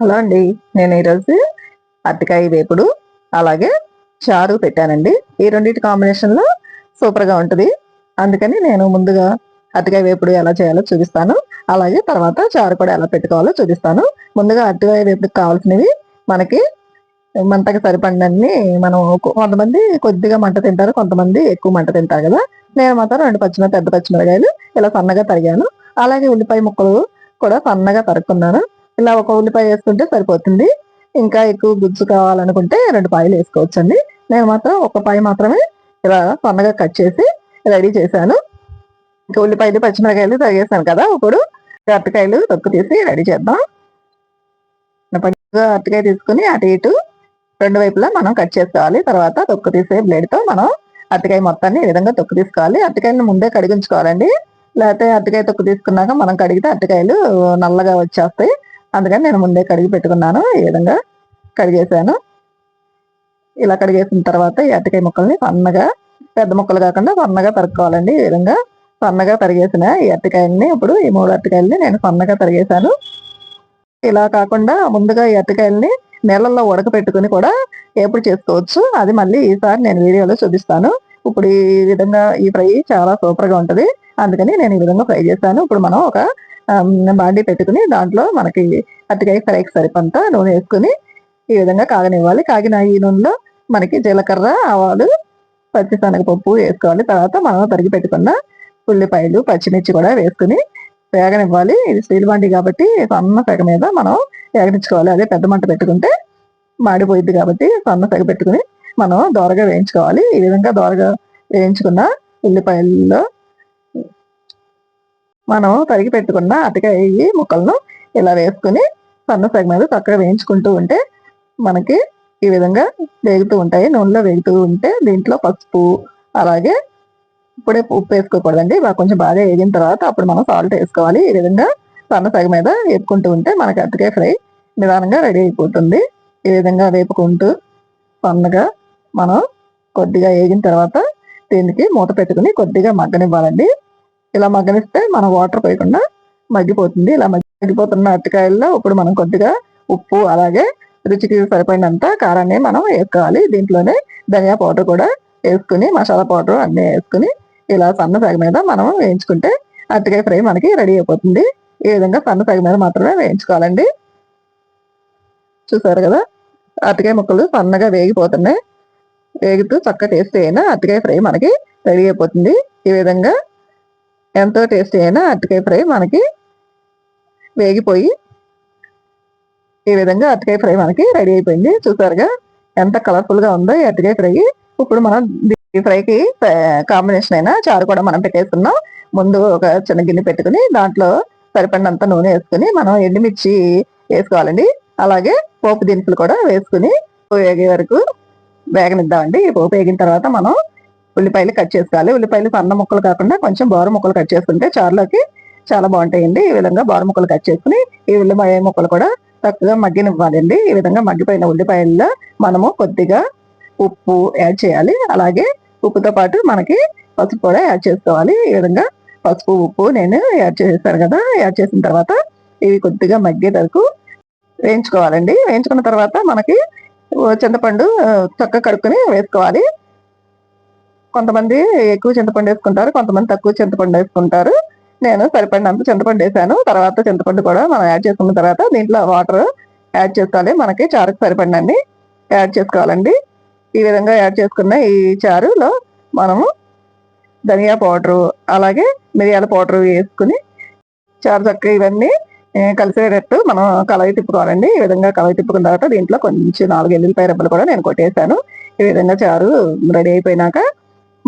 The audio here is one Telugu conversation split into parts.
హలో అండి నేను ఈరోజు అరటికాయ వేపుడు అలాగే చారు పెట్టానండి. ఈ రెండింటి కాంబినేషన్లో సూపర్గా ఉంటుంది. అందుకని నేను ముందుగా అరటికాయ వేపుడు ఎలా చేయాలో చూపిస్తాను. అలాగే తర్వాత చారు కూడా ఎలా పెట్టుకోవాలో చూపిస్తాను. ముందుగా అరటికాయ వేపుడుకి కావాల్సినవి మనకి మంటకి సరిపడినన్ని మనం కొంతమంది కొద్దిగా మంట తింటారు కొంతమంది ఎక్కువ మంట తింటారు కదా. నేను మాత్రం రెండు పచ్చిమిర పెద్ద పచ్చిమిరకాయలు ఇలా సన్నగా తరిగాను. అలాగే ఉల్లిపాయ ముక్కలు కూడా సన్నగా తరుక్కున్నాను. ఇలా ఒక ఉల్లిపాయ వేసుకుంటే సరిపోతుంది. ఇంకా ఎక్కువ గుజ్జు కావాలనుకుంటే రెండు పాయలు వేసుకోవచ్చండి. నేను మాత్రం ఒక పాయ మాత్రమే ఇలా సన్నగా కట్ చేసి రెడీ చేశాను. ఇంకా ఉల్లిపాయలు పచ్చిమిరకాయలు తరిగేసాను కదా ఇప్పుడు అరటికాయలు తొక్కు తీసి రెడీ చేద్దాం. అరటికాయ తీసుకుని అటు ఇటు రెండు వైపులా మనం కట్ చేసుకోవాలి. తర్వాత తొక్కు తీసే బ్లేడ్తో మనం అరటికాయ మొత్తాన్ని ఈ విధంగా తొక్కు తీసుకోవాలి. అరటికాయలను ముందే కడిగించుకోవాలండి. లేకపోతే అరటికాయ తొక్కు తీసుకున్నాక మనం కడిగితే అరటికాయలు నల్లగా వచ్చేస్తాయి. అందుకని నేను ముందే కడిగి పెట్టుకున్నాను. ఈ విధంగా కడిగేసాను ఇలా కడిగేసిన తర్వాత ఈ అరటికాయ ముక్కల్ని సన్నగా పెద్ద ముక్కలు కాకుండా సన్నగా తరుక్కోవాలండి. ఈ విధంగా సన్నగా తరిగేసిన ఈ అరటికాయల్ని ఇప్పుడు ఈ మూడు అరటికాయల్ని నేను సన్నగా తరిగేశాను. ఇలా కాకుండా ముందుగా ఈ అరటికాయల్ని నీళ్ళల్లో ఉడకపెట్టుకుని కూడా ఎప్పుడు చేసుకోవచ్చు. అది మళ్ళీ ఈసారి నేను వీడియోలో చూపిస్తాను. ఇప్పుడు ఈ విధంగా ఈ ఫ్రై చాలా సూపర్గా ఉంటుంది. అందుకని నేను ఈ విధంగా ఫ్రై చేశాను. ఇప్పుడు మనం ఒక బాండీ పెట్టుకుని దాంట్లో మనకి అరటికాయ ఫ్రైకి సరిపంత నూనె వేసుకుని ఈ విధంగా కాగనివ్వాలి. కాగిన ఈ నూనెలో మనకి జీలకర్ర ఆవాలు పచ్చిశనగపప్పు వేసుకోవాలి. తర్వాత మనం తరిగి పెట్టుకున్న ఉల్లిపాయలు పచ్చిమిర్చి కూడా వేసుకుని వేగనివ్వాలి. ఇది స్టీల్ బండి కాబట్టి సన్న సెగ మీద మనం వేగనించుకోవాలి అదే పెద్ద మంట పెట్టుకుంటే మాడిపోయింది కాబట్టి సన్న సెగ పెట్టుకుని మనం దోరగా వేయించుకోవాలి. ఈ విధంగా దోరగా వేయించుకున్న ఉల్లిపాయల్లో మనం తరిగి పెట్టుకున్న అటకాయ ముక్కలను ఇలా వేసుకుని సన్న సెగ మీద చక్కగా వేయించుకుంటూ ఉంటే మనకి ఈ విధంగా వేగుతూ ఉంటాయి. నూనెలో వేగుతూ ఉంటే దీంట్లో పసుపు అలాగే ఇప్పుడే ఉప్పు వేసుకోకూడదండి. కొంచెం బాగా వేగిన తర్వాత అప్పుడు మనం సాల్ట్ వేసుకోవాలి. ఈ విధంగా సన్న సగ మీద వేపుకుంటూ ఉంటే మనకి అరటికాయ ఫ్రై నిదానంగా రెడీ అయిపోతుంది. ఈ విధంగా వేపుకుంటూ సన్నగా మనం కొద్దిగా వేగిన తర్వాత దీనికి మూత పెట్టుకుని కొద్దిగా మగ్గనివ్వాలండి. ఇలా మగ్గనిస్తే మనం వాటర్ పోయకుండా మగ్గిపోతుంది. ఇలా మగ్గిపోతున్న అరటికాయల్లో ఇప్పుడు మనం కొద్దిగా ఉప్పు అలాగే రుచికి సరిపోయినంత కారాన్ని మనం వేసుకోవాలి. దీంట్లోనే ధనియా పౌడర్ కూడా వేసుకుని మసాలా పౌడర్ అన్నీ వేసుకుని ఇలా సన్న సాగ మీద మనం వేయించుకుంటే అరటికాయ ఫ్రై మనకి రెడీ అయిపోతుంది. ఈ విధంగా సన్న సాగ మీద మాత్రమే వేయించుకోవాలండి. చూసారు కదా? అరటికాయ ముక్కలు సన్నగా వేగిపోతున్నాయి. వేగుతూ చక్క టేస్ట్ అయినా అరటికాయ ఫ్రై మనకి రెడీ అయిపోతుంది. ఈ విధంగా ఎంతో టేస్టీ అయినా అరటికాయ ఫ్రై మనకి వేగిపోయి ఈ విధంగా అరటికాయ ఫ్రై మనకి రెడీ అయిపోయింది. చూసారుగా ఎంత కలర్ఫుల్గా ఉందో ఈ అరటికాయ ఫ్రై. ఇప్పుడు మనం ఈ ఫ్రైకి కాంబినేషన్ అయినా చారు కూడా మనం పెట్టేస్తున్నాం ముందు ఒక చిన్న గిన్నె పెట్టుకుని దాంట్లో సరిపడినంత నూనె వేసుకుని మనం ఎండుమిర్చి వేసుకోవాలండి. అలాగే పోపు దినుసులు కూడా వేసుకుని వేగే వరకు వేగనిద్దామండి. పోపు వేగిన తర్వాత మనం ఉల్లిపాయలు కట్ చేసుకోవాలి. ఉల్లిపాయలు సన్న ముక్కలు కాకుండా కొంచెం బోర ముక్కలు కట్ చేసుకుంటే చారులోకి చాలా బాగుంటాయండి. ఈ విధంగా బోర ముక్కలు కట్ చేసుకుని ఈ ఉల్లిపాయ ముక్కలు కూడా చక్కగా మగ్గినివ్వాలండి. ఈ విధంగా మగ్గిపోయిన ఉల్లిపాయల్లో మనము కొద్దిగా ఉప్పు యాడ్ చేయాలి. అలాగే ఉప్పుతో పాటు మనకి పసుపు కూడా యాడ్ చేసుకోవాలి. ఈ విధంగా పసుపు ఉప్పు నేను యాడ్ చేస్తాను కదా యాడ్ చేసిన తర్వాత ఇవి కొద్దిగా మగ్గే వరకు వేయించుకోవాలండి. వేయించుకున్న తర్వాత మనకి చింతపండు చక్కగా కడుక్కుని వేసుకోవాలి. కొంతమంది ఎక్కువ చింతపండు వేసుకుంటారు కొంతమంది తక్కువ చింతపండు వేసుకుంటారు. నేను సరిపడినంత చింతపండు వేసాను. తర్వాత చింతపండు కూడా మనం యాడ్ చేసుకున్న తర్వాత దీంట్లో వాటర్ యాడ్ చేసుకోవాలి. మనకి చారుకు సరిపడినన్ని యాడ్ చేసుకోవాలండి. ఈ విధంగా యాడ్ చేసుకున్న ఈ చారులో మనము ధనియా పౌడరు అలాగే మిరియాల పౌడర్ వేసుకుని చారు చక్క ఇవన్నీ కలిసేటట్టు మనం కలయి తిప్పుకోవాలండి. ఈ విధంగా కలయి తిప్పుకున్న తర్వాత దీంట్లో కొంచెం నాలుగు ఎల్లుల్లిపాయ రెబ్బలు కూడా నేను కొట్టేశాను ఈ విధంగా చారు రెడీ అయిపోయినాక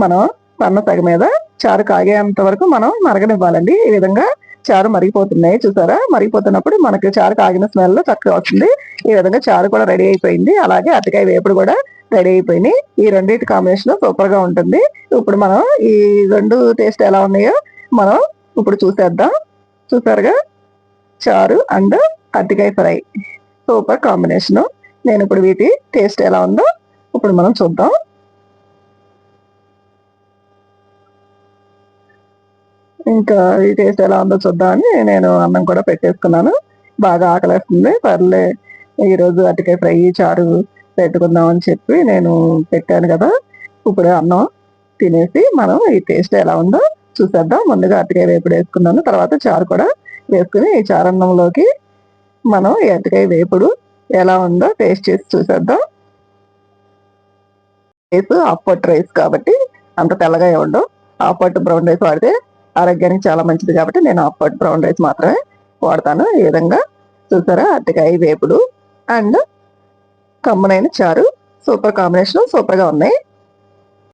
మనం పన్న సగ మీద చారు కాగేంత వరకు మనం మరగనివ్వాలండి. ఈ విధంగా చారు మరిగిపోతున్నాయి చూసారా? మరిగిపోతున్నప్పుడు మనకి చారు కాగిన స్మెల్ చక్కగా వస్తుంది. ఈ విధంగా చారు కూడా రెడీ అయిపోయింది. అలాగే అరటికాయ వేపుడు కూడా రెడీ అయిపోయినాయి. ఈ రెండింటి కాంబినేషన్ సూపర్గా ఉంటుంది. ఇప్పుడు మనం ఈ రెండు టేస్ట్ ఎలా ఉన్నాయో మనం ఇప్పుడు చూసేద్దాం. చూసారుగా? చారు అండ్ అరటికాయ ఫ్రై. సూపర్ కాంబినేషన్ నేను ఇప్పుడు వీటి టేస్ట్ ఎలా ఉందో ఇప్పుడు మనం చూద్దాం. ఇంకా ఈ టేస్ట్ ఎలా ఉందో చూద్దామని నేను అన్నం కూడా పెట్టేసుకున్నాను. బాగా ఆకలేస్తుంది. పర్లే ఈరోజు అరటికాయ ఫ్రై చారు పెట్టుకుందాం అని చెప్పి నేను పెట్టాను కదా. ఇప్పుడు అన్నం తినేసి మనం ఈ టేస్ట్ ఎలా ఉందో చూసేద్దాం. ముందుగా అరటికాయ వేపుడు వేసుకున్నాను. తర్వాత చారు కూడా వేసుకుని ఈ చారన్నంలోకి మనం ఈ అరటికాయ వేపుడు ఎలా ఉందో టేస్ట్ చేసి చూసేద్దాం. రైస్ అప్పట్ రైస్ కాబట్టి అంత తెల్లగా ఉండవు. అప్పట్ బ్రౌన్ రైస్ వాడితే ఆరోగ్యానికి చాలా మంచిది కాబట్టి నేను అప్పట్ బ్రౌన్ రైస్ మాత్రమే వాడతాను. ఈ విధంగా చూసారా? అరటికాయ వేపుడు అండ్ కమ్మనైన చారు. సూపర్ కాంబినేషన్ సూపర్గా ఉన్నాయి.